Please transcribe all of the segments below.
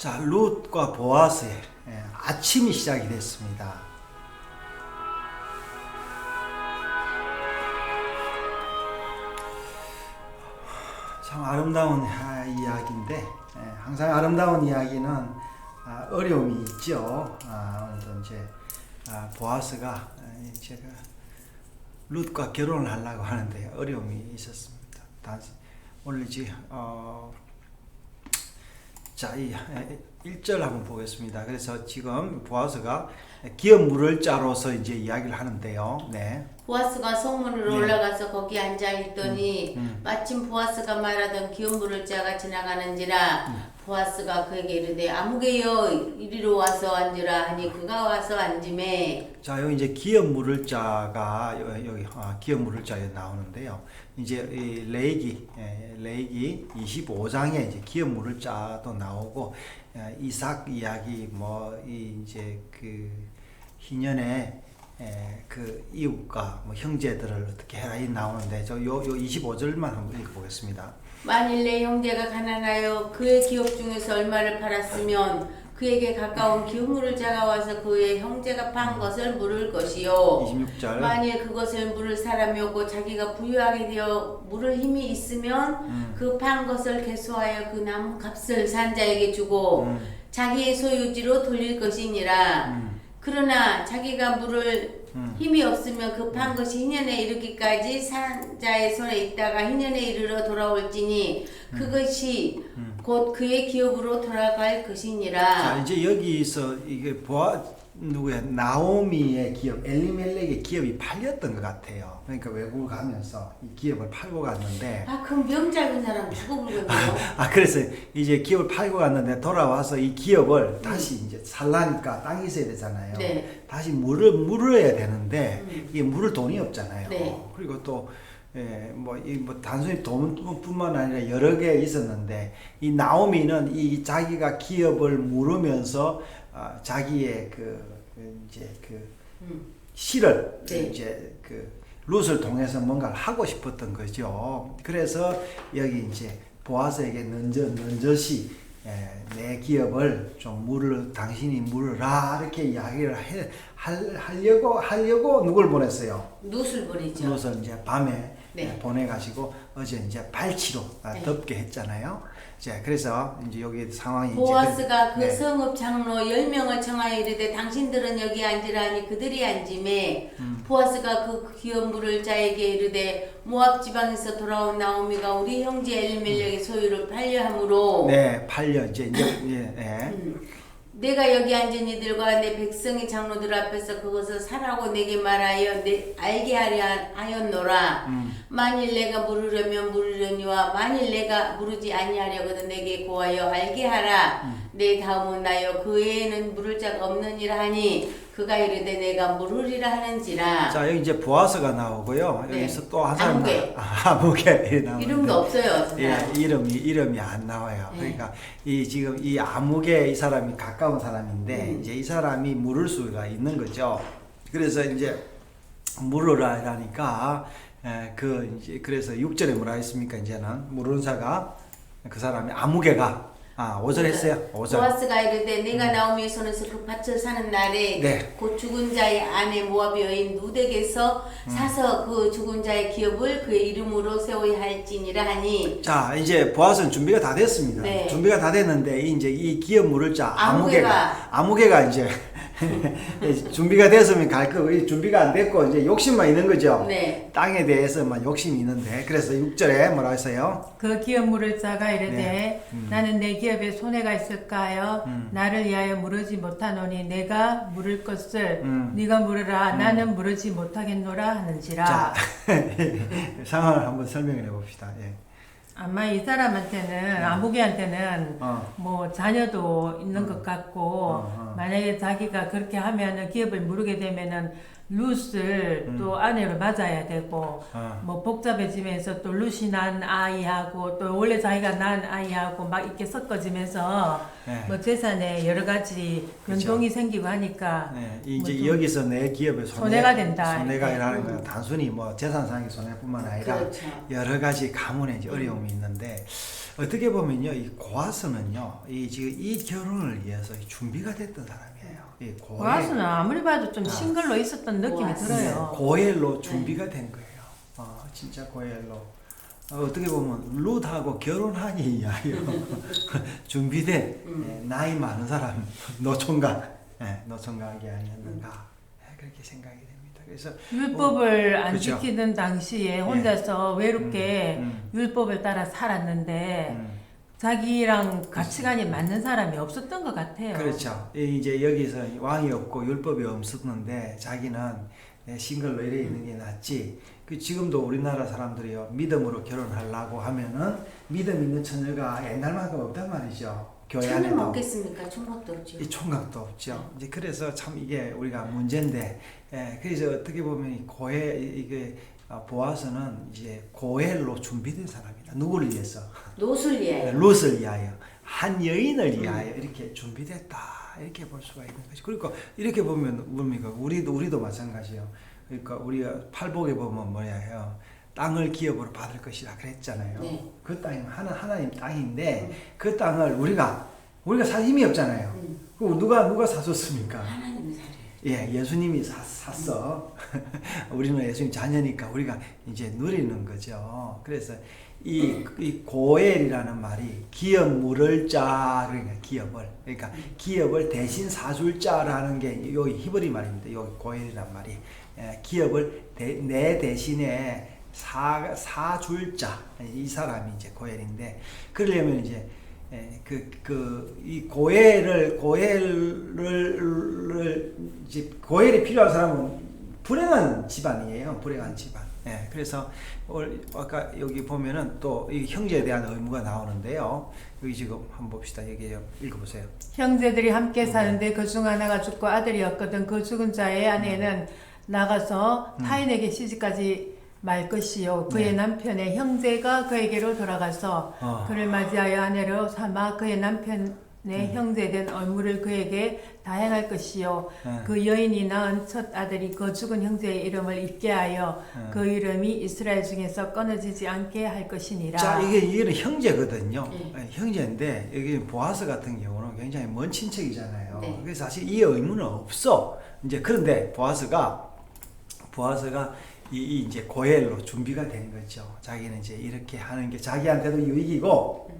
자, 룻과 보아스의 예, 아침이 시작이 됐습니다. 참 아름다운 아, 이야기인데 예, 항상 아름다운 이야기는 아, 어려움이 있죠. 아, 오늘도 이제 아, 보아스가 아, 제가 룻과 결혼을 하려고 하는데 어려움이 있었습니다. 단지 오늘 이제 어, 자, 이 1절 한번 보겠습니다. 그래서 지금 보아스가 기업 물을 자로서 이제 이야기를 하는데요. 네. 보아스가 성문으로 네. 올라가서 거기 앉아 있더니 음, 음. 마침 보아스가 말하던 기업 물을 자가 지나가는지라 음. 보아스가 그에게 이르되 아무개여 이리로 와서 앉으라 하니 그가 와서 앉음에 자, 여기 이제 기업 물을 자가 여- 여기 아, 기업 물을 자에 나오는데요. 이제 이 레이기 예, 레이기 25장에 이제 기업 물을 자도 나오고 예, 이삭 이야기 뭐이 이제 그 희년의 예, 그 이웃과 뭐 형제들을 어떻게 해라 이 나오는데 저 요 요 25절만 한번 읽어보겠습니다. 만일 내 형제가 가난하여 그의 기업 중에서 얼마를 팔았으면 그에게 가까운 기업 물을 자가 와서 그의 형제가 판 것을 물을 것이요 26절. 만일 그것을 물을 사람이 없고 자기가 부유하게 되어 물을 힘이 있으면 음. 그판 것을 개수하여 그 남은 값을 산 자에게 주고 음. 자기의 소유지로 돌릴 것이니라 음. 그러나 자기가 물을 음. 힘이 없으면 그판 것이 희년에 이르기까지 산 자의 손에 있다가 희년에 이르러 돌아올지니 그것이 음. 곧 그의 기업으로 돌아갈 자, 것이니라 이제 여기서 이게 보아 누구야 나오미의 기업 엘리멜렉의 기업이 팔렸던 것 같아요. 그러니까 외국을 가면서 이 기업을 팔고 갔는데 아 그럼 명작은 사람 죽어버리겠네요 아 그래서 이제 기업을 팔고 갔는데 돌아와서 이 기업을 다시 이제 살라니까 땅이 있어야 되잖아요. 네. 다시 물을 물어야 되는데 음. 이게 물을 돈이 없잖아요. 네. 그리고 또 예, 뭐, 이, 뭐, 단순히 돈뿐만 아니라 여러 개 있었는데, 이 나오미는 이 자기가 기업을 물으면서, 아, 자기의 그, 그 이제 그, 음. 실을, 네. 이제 그, 룻을 통해서 뭔가를 하고 싶었던 거죠. 그래서 여기 이제 보아스에게 는저, 는저시, 예, 내 기업을 좀 물을, 당신이 물으라, 이렇게 이야기를 해, 할, 하려고, 하려고 누굴 보냈어요? 룻을 보내죠 그것을 이제 밤에 네. 예, 보내가지고 어제 이제 발치로 아, 네. 덮게 했잖아요. 자, 그래서 이제 여기 상황이 보아스가 그 네. 성읍 장로 열명을 청하여 이르되 당신들은 여기 앉으라니 그들이 앉음에 음. 보아스가 그 기업 물을 자에게 이르되 모압 지방에서 돌아온 나오미가 우리 형제 엘멜렉의 소유를 팔려 함으로 네, 팔려 이제 이제 예, 예. 음, 내가 여기 앉은 이들과 내 백성의 장로들 앞에서 그것을 사라고 내게 말하여 내 알게 하려 하였노라 음. 만일 내가 물으려면 물으려니와 만일 내가 물으지 아니하려거든 내게 고하여 알게 하라 음. 내 다음은 나여 그 외에는 물을 자가 없느니라 하니 그가 이르되 내가 물으리라 하는지라 자, 여기 이제 보아스가 나오고요. 네. 여기서 또 한 사람 아무개. 나- 아무개 나오는데 이름도 없어요 저 예, 사람. 이름이 이름이 안 나와요. 네. 그러니까 이 지금 이 아무개 이 사람이 가까운 사람인데 음. 이제 이 사람이 물을 수가 있는 거죠. 그래서 이제 물으라 하니까 에, 그 이제 그래서 6절에 뭐라 했습니까? 이제는 물은 자가 그 사람이 아무개가 아, 5절 했어요. 5절. 보아스가 이르되 내가 나오미의 손에서 그 밭을 사는 날에 음. 네. 곧 죽은 자의 아내 모압 여인 누덱에서 음. 사서 그 죽은 자의 기업을 그의 이름으로 세워야 할지니라 하니 자, 이제 보아스는 준비가 다 됐습니다. 네. 준비가 다 됐는데 이제 이 기업 물을 자 아무개가 아무개가. 아무개가 이제 준비가 됐으면 갈 거고 이 준비가 안 됐고 이제 욕심만 있는 거죠. 네. 땅에 대해서만 욕심이 있는데 그래서 6절에 뭐라 했어요? 그 기업 물을 자가 이르되 네. 음. 나는 내 기업에 손해가 있을까 하여 음. 나를 위하여 물으지 못하노니 내가 물을 것을 음. 네가 물으라 나는 물으지 못하겠노라 하는지라 자, 상황을 한번 설명을 해봅시다. 예. 아마 이 사람한테는 아무개한테는 어. 뭐 자녀도 있는 것 같고 어, 어. 만약에 자기가 그렇게 하면은 기업을 물게 되면은 룻을 음. 또 아내로 맞아야 되고 어. 뭐 복잡해지면서 또 룻이 난 아이하고 또 원래 자기가 난 아이하고 막 이렇게 섞어지면서 네. 뭐 재산에 여러 가지 변동이 생기고 하니까 네, 이제 뭐좀 여기서 내 기업에 손해, 손해 가 된다. 손해가 이렇게. 일하는 음. 건 단순히 뭐 재산상의 손해뿐만 아니라 그렇죠. 여러 가지 가문의 이제 어려움이 있는데 어떻게 보면요, 이 고아스는요, 이 지금 이 결혼을 위해서 준비가 됐던 사람이에요. 이 고엘, 고아스는 아무리 봐도 좀 아. 싱글로 있었던 느낌이 고아스. 들어요. 고엘로 준비가 된 거예요. 어, 진짜 고엘로. 어, 어떻게 보면 룻하고 결혼하기 위하여 준비된 음. 예, 나이 많은 사람 노총각, 예, 노총각이 아니었는가 예, 그렇게 생각이 됩니다. 그래서 율법을 안 그죠. 지키던 당시에 혼자서 외롭게 음, 율법을 따라 살았는데 음. 자기랑 가치관이 맞는 사람이 없었던 것 같아요. 그렇죠. 이- 이제 여기서 왕이 없고 율법이 없었는데 자기는 내 싱글로 이래 있는 게 낫지. 그 지금도 우리나라 사람들이요 믿음으로 결혼하려고 하면은 믿음 있는 처녀가 옛날만큼 없단 말이죠. 교회 천을 안에도 먹겠습니까? 총각도 없죠. 이 총각도 없죠. 이제 그래서 참 이게 우리가 문제인데, 예, 그래서 어떻게 보면 이 고해 이게 아, 보아서는 이제 고헬로 준비된 사람이다. 누구를 위해서? 노술 예. 롯을 위하여 한 여인을 위하여 이렇게 준비됐다 이렇게 볼 수가 있는 거죠. 그러니까 이렇게 보면 뭡니까 우리도 우리도 마찬가지요. 그러니까 우리가 팔복에 보면 뭐야 해요. 땅을 기업으로 받을 것이라 그랬잖아요. 네. 그 땅이 하나 하나님 땅인데 그 땅을 우리가 우리가 살 힘이 없잖아요. 음. 그 누가 누가 사줬습니까? 하나님 사례. 예, 예수님이 사, 샀어. 우리는 예수님 자녀니까 우리가 이제 누리는 거죠. 그래서 이, 이 고엘이라는 말이 기업 물을 자, 그러니까 기업을. 그러니까 기업을 대신 사줄 자라는 게 여기 히브리 말입니다. 여기 고엘이란 말이. 예, 기업을 대, 내 대신에 사, 사줄 자. 이 사람이 이제 고엘인데, 그러려면 이제 예, 그, 그, 이 고엘을, 고엘을, 이제, 고엘이 필요한 사람은 불행한 집안이에요. 불행한 집안. 예, 그래서, 올- 아까 여기 보면은 또 이 형제에 대한 의무가 나오는데요. 여기 지금 한번 봅시다. 여기 읽어보세요. 형제들이 함께 네. 사는데 그중 하나가 죽고 아들이 없거든 그 죽은 자의 아내는 나가서 음. 타인에게 시집까지 말 것이요 그의 네. 남편의 형제가 그에게로 돌아가서 어. 그를 맞이하여 아내로 삼아 그의 남편의 음. 형제된 얼물을 그에게 다행할 것이요 예. 그 여인이 낳은 첫 아들이 그 죽은 형제의 이름을 잊게 하여 예. 그 이름이 이스라엘 중에서 끊어지지 않게 할 것이니라 자, 이게, 이게는 형제거든요. 네. 예, 형제인데, 여기 보아스 같은 경우는 굉장히 먼 친척이잖아요. 네. 그래서 사실 이 의무는 없어. 이제 그런데 보아스가, 보아스가 이, 이 이제 고엘로 준비가 된 거죠. 자기는 이제 이렇게 하는 게 자기한테도 유익이고,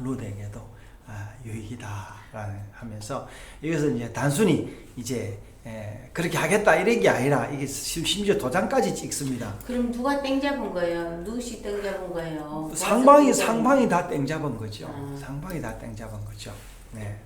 루덱에도 아, 유익이다라는 하면서 이것은 이제 단순히 이제 에, 그렇게 하겠다 이런 게 아니라 이게 심- 심지어 도장까지 찍습니다. 그럼 누가 땡 잡은 거예요? 누시 땡 잡은 거예요? 상방이 와서 상방이 다 땡 잡은 거죠. 아. 상방이 다 땡 잡은 거죠. 네.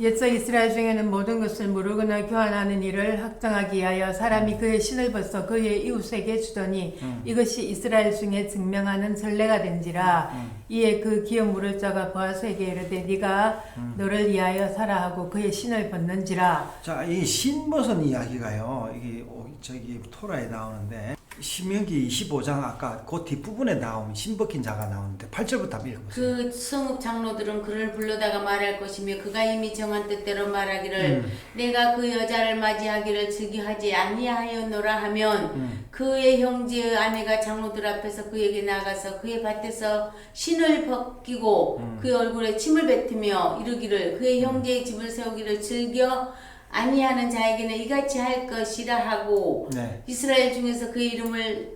옛적 이스라엘 중에는 모든 것을 모르거나 교환하는 일을 확정하기 위하여 사람이 그의 신을 벗어 그의 이웃에게 주더니 음. 이것이 이스라엘 중에 증명하는 전례가 된지라 음. 이에 그 기업 물을 자가 보아스에게 이르되 네가 음. 너를 위하여 살아 하고 그의 신을 벗는지라 자, 이 신벗은 이야기가요. 이게 오- 저기 토라에 나오는데 신명기 25장 아까 그 뒷부분에 나오면 신벗긴 자가 나오는데 8절부터 한번 읽어보세요. 그 성읍 장로들은 그를 불러다가 말할 것이며 그가 이미 정한 뜻대로 말하기를 음. 내가 그 여자를 맞이하기를 즉위하지 아니하였노라 하면 음. 그의 형제의 아내가 장로들 앞에서 그에게 나가서 그의 밭에서 신을 벗기고 음. 그의 얼굴에 침을 뱉으며 이르기를 그의 형제의 집을 세우기를 즐겨 아니하는 자에게는 이같이 할 것이라 하고 네. 이스라엘 중에서 그의 이름을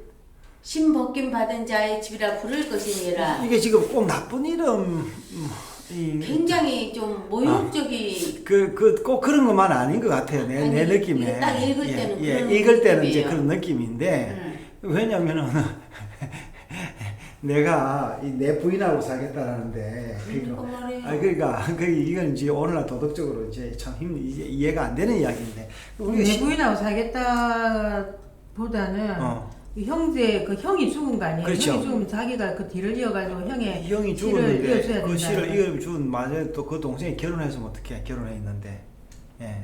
신 벗김 받은 자의 집이라 부를 것이니라. 이게 지금 꼭 나쁜 이름 음, 이 굉장히 좀 모욕적이 그, 그, 꼭 그런 것만 아닌 것 같아요. 내, 아니, 내 느낌에. 딱 읽을 예, 때는 예, 그런 읽을 때는 이제. 그런 느낌인데, 음. 왜냐면은, 내가 이 내 부인하고 살겠다라는데, 그러니까. 아 그러니까, 그, 이건 이제 오늘날 도덕적으로 이제 참 힘, 이제 이해가 안 되는 이야기인데, 우리가 내 시- 부인하고 살겠다 보다는 어. 그 형제 그 형이 죽은 거 아니에요? 그렇죠. 형이 죽으면 자기가 그 뒤를 이어가지고 형의 형이 씨를 죽었는데, 이어줘야 그 된다. 씨를 이어준 맞아요. 또그 동생이 결혼했으면 어떻게 결혼해 있는데, 예.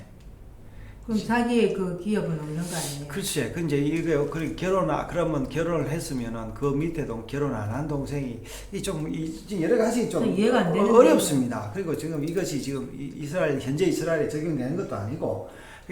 그럼 자기의 그 기업은 없는 거 아니에요? 그렇지. 그 이제 이게 그 결혼 아 그러면 결혼을 했으면은 그 밑에도 결혼 안 한 동생이 이좀 여러 가지 좀 이해가 안 되는데. 어렵습니다. 그리고 지금 이것이 지금 이- 이스라엘 현재 이스라엘에 적용되는 것도 아니고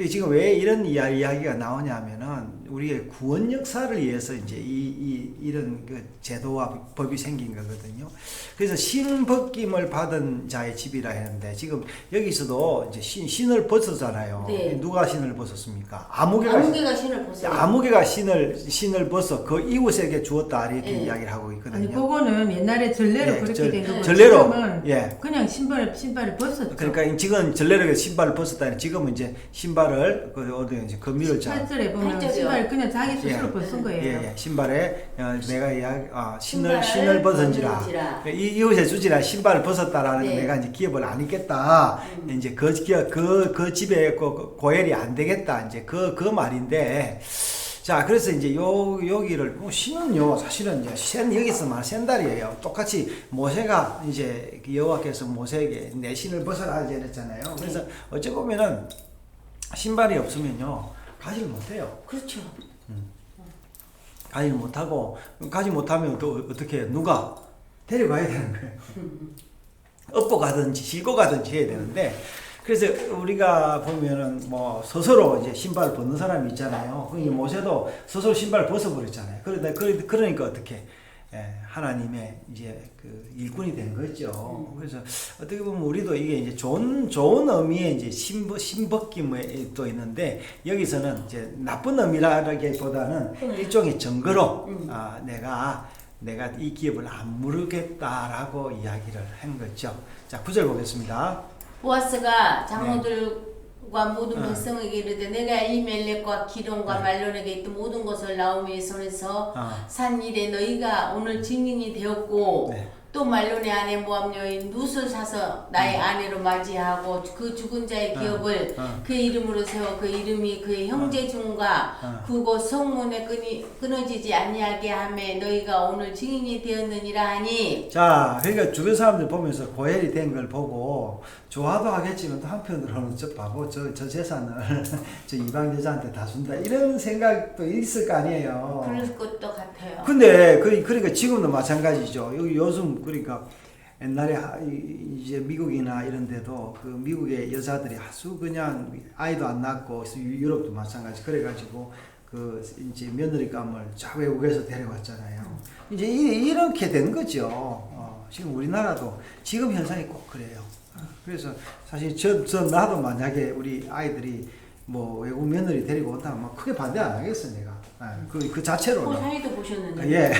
지금 왜 이런 이야- 이야기가 나오냐면은 우리의 구원 역사를 위해서 이제 이, 이 이 런 그 제도와 법이 생긴 거거든요. 그래서 신벗김을 받은 자의 집이라 했는데 지금 여기서도 이제 신, 신을 벗었잖아요. 네. 누가 신을 벗었습니까? 아무개가 아무개가 신을 벗어요. 아무개가 신을 신을 벗어 그 이웃에게 주었다 이렇게 예. 이야기를 하고 있거든요. 아니 그거는 옛날에 전례로 예, 그렇게 절- 된 거고 전례로, 예. 그냥 신발 신발을 벗었죠. 그러니까 지금 전례로 신발을 벗었다니 지금은 이제 신발을 그 어디 이제 금유를 자 8절에 보면. 신발 그냥 자기 스스로 예. 벗은 거예요. 예, 예. 신발에 어, 내가 이야기 아, 신을 신발을 신을 벗은지라 벗은지라. 이 이웃에 주지라 신발을 벗었다라는 네. 내가 이제 기업을 안 있겠다 음. 이제 그 기업 그그 집에 그, 그 고엘이 안 되겠다 이제 그 그 말인데 자 그래서 이제 요 여기를 뭐 신은요 사실은 이제 센 여기서 말 센달이에요 똑같이 모세가 이제 그 여호와께서 모세에게 내 신을 벗어라 이랬잖아요 그래서 네. 어찌 보면은 신발이 없으면요 가지를 못해요. 그렇죠. 가지 못하고 가지 못하면 또 어떻게? 누가 데려가야 되는 거예요. 업고 가든지 싣고 가든지 해야 되는데 그래서 우리가 보면은 뭐 스스로 이제 신발 벗는 사람이 있잖아요. 그 모세도 스스로 신발 벗어버렸잖아요. 그러다 그- 그러니까 어떻게 예, 하나님의 이제 그 일꾼이 된 거죠. 그래서 어떻게 보면 우리도 이게 이제 좋은 좋은 의미의 이제 신벗 신벗김이 또 있는데 여기서는 이제 나쁜 의미라기보다는 음. 일종의 증거로 음. 아, 내가 내가 이 기업을 안 무르겠다라고 이야기를 한 거죠. 자, 구절 보겠습니다. 보아스가 장로들 과 모든. 백성에게 이르되 내가 이멜렉과 기론과 네. 말론에게 있던 모든 것을 나오미의 손에서 아, 산 일에 너희가 오늘 증인이 되었고 네. 또 말론의 아내 모함 여인 룻을 사서 나의 아내로 맞이하고 그 죽은 자의 어, 기업을 어. 그 이름으로 세워 그 이름이 그의 형제 중과 어. 그곳 성문에 끊이, 끊어지지 아니하게 하매 너희가 오늘 증인이 되었느니라 하니 자, 그러니까 주변 사람들 보면서 고혈이 된 걸 보고 좋아도 하겠지만 또 한편으로는 저 바보 저, 저 재산을 저 이방 여자한테 다 준다 이런 생각도 있을 거 아니에요. 그럴 것도 같아요. 근데 그 그러니까 지금도 마찬가지죠. 여기 요즘 그러니까 옛날에 이제 미국이나 이런 데도 그 미국의 여자들이 아주 그냥 아이도 안 낳고 유- 유럽도 마찬가지 그래가지고 그 이제 며느리감을 자 외국에서 데려왔잖아요. 이제 이, 이렇게 된 거죠. 어, 지금 우리나라도 지금 현상이 꼭 그래요. 어, 그래서 사실 저, 저 나도 만약에 우리 아이들이 뭐 외국 며느리 데리고 온다면 막 크게 반대 안 하겠어 내가. 아, 그, 그그 자체로는. 사이도 보셨는데 예.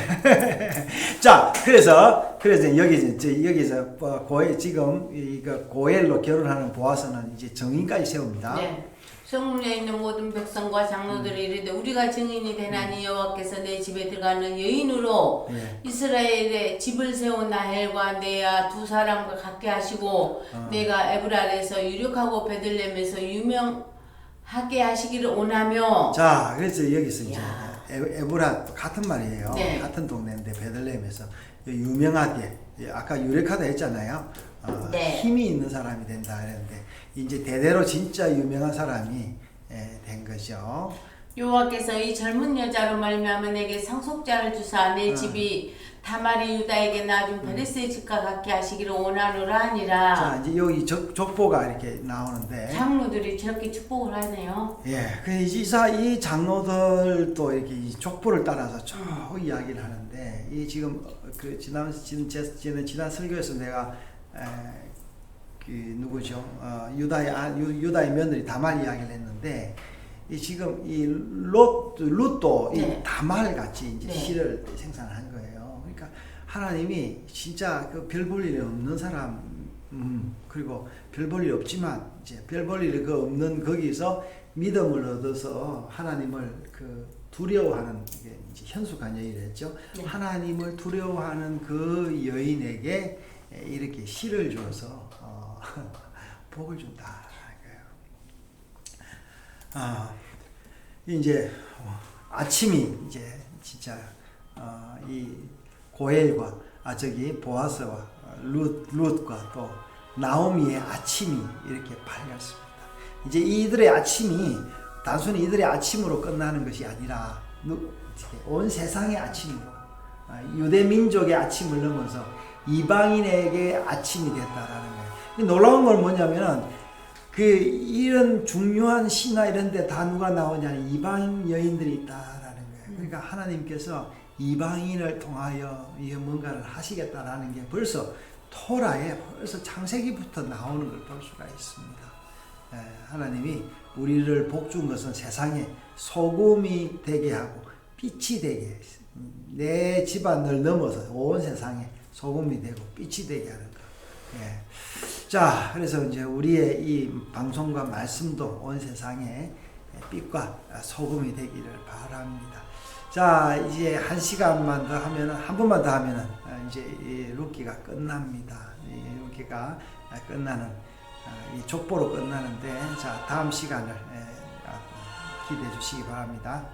자, 그래서 그래서 여기 이제 여기서 어, 고엘 지금 이거 고엘로 결혼하는 보아서는 이제 정인까지 세웁니다. 네. 성문에 있는 모든 백성과 장로들이 이르되 우리가 증인이 되나니 여호와께서 내 집에 들어가는 여인으로 예. 이스라엘에 집을 세운 나헬과 네아 두 사람과 같게 하시고 어. 내가 에브랄에서 유력하고 베들렘에서 유명 하게 하시기를 원하며 자, 그래서 여기서 이제 야. 에- 에브라 같은 말이에요. 네. 같은 동네인데 베들레헴에서 유명하게 예, 아까 유력하다 했잖아요. 어, 네. 힘이 있는 사람이 된다 그랬는데 이제 대대로 진짜 유명한 사람이 예, 된 거죠. 여호와께서 이 젊은 여자로 말미암아 내게 상속자를 주사 내 어. 집이 다말이 유다에게 낳아준 베레스의 집과 같게 하시기를 원하노라 하니라 자, 이제 여기 적, 족보가 이렇게 나오는데 장로들이 저렇게 축복을 하네요. 예, 그 이사 이 장로들도 이렇게 이 족보를 따라서 쭉 이야기를 하는데 이 지금 그 지난 지난 제- 지난 지난 설교에서 내가 에, 그 누구죠? 어, 유다의 아, 유, 유다의 며느리 다말 이야기를 했는데 이 지금 이롯 룻도 네. 이 다말 같이 이제 네. 씨를 생산한 거예요. 그러니까 하나님이 진짜 그 별 볼 일이 없는 사람 음, 그리고 별 볼 일 없지만 이제 별 볼 일이 그 없는 거기서 믿음을 얻어서 하나님을 그 두려워하는 이게 이제 현숙한 여인이랬죠. 네. 하나님을 두려워하는 그 여인에게 이렇게 시를 줘서 어, 복을 준다. 아 이제 어, 아침이 이제 진짜 어, 이 고엘과 아 저기 보아스와 룻 룻과 또 나오미의 아침이 이렇게 밝았습니다. 이제 이들의 아침이 단순히 이들의 아침으로 끝나는 것이 아니라 온 세상의 아침으로 아, 유대 민족의 아침을 넘어서 이방인에게 아침이 됐다라는 거예요. 이 놀라운 건 뭐냐면은 그 이런 중요한 시나 이런 데 다 누가 나오냐면 이방인 여인들이 있다라는 거예요. 그러니까 하나님께서 이방인을 통하여 이 뭔가를 하시겠다라는 게 벌써 토라에 벌써 창세기부터 나오는 걸 볼 수가 있습니다. 예, 하나님이 우리를 복준 것은 세상에 소금이 되게 하고 빛이 되게 음, 내 집안을 넘어서 온 세상에 소금이 되고 빛이 되게 하는 것. 예. 자, 그래서 이제 우리의 이 방송과 말씀도 온 세상에 빛과 소금이 되기를 바랍니다. 자, 이제 한 시간만 더 하면은 한 번만 더 하면은 어, 이제 이 루키가 끝납니다. 이 루키가 끝나는 어, 이 족보로 끝나는데 자 다음 시간을 에, 아, 기대해 주시기 바랍니다.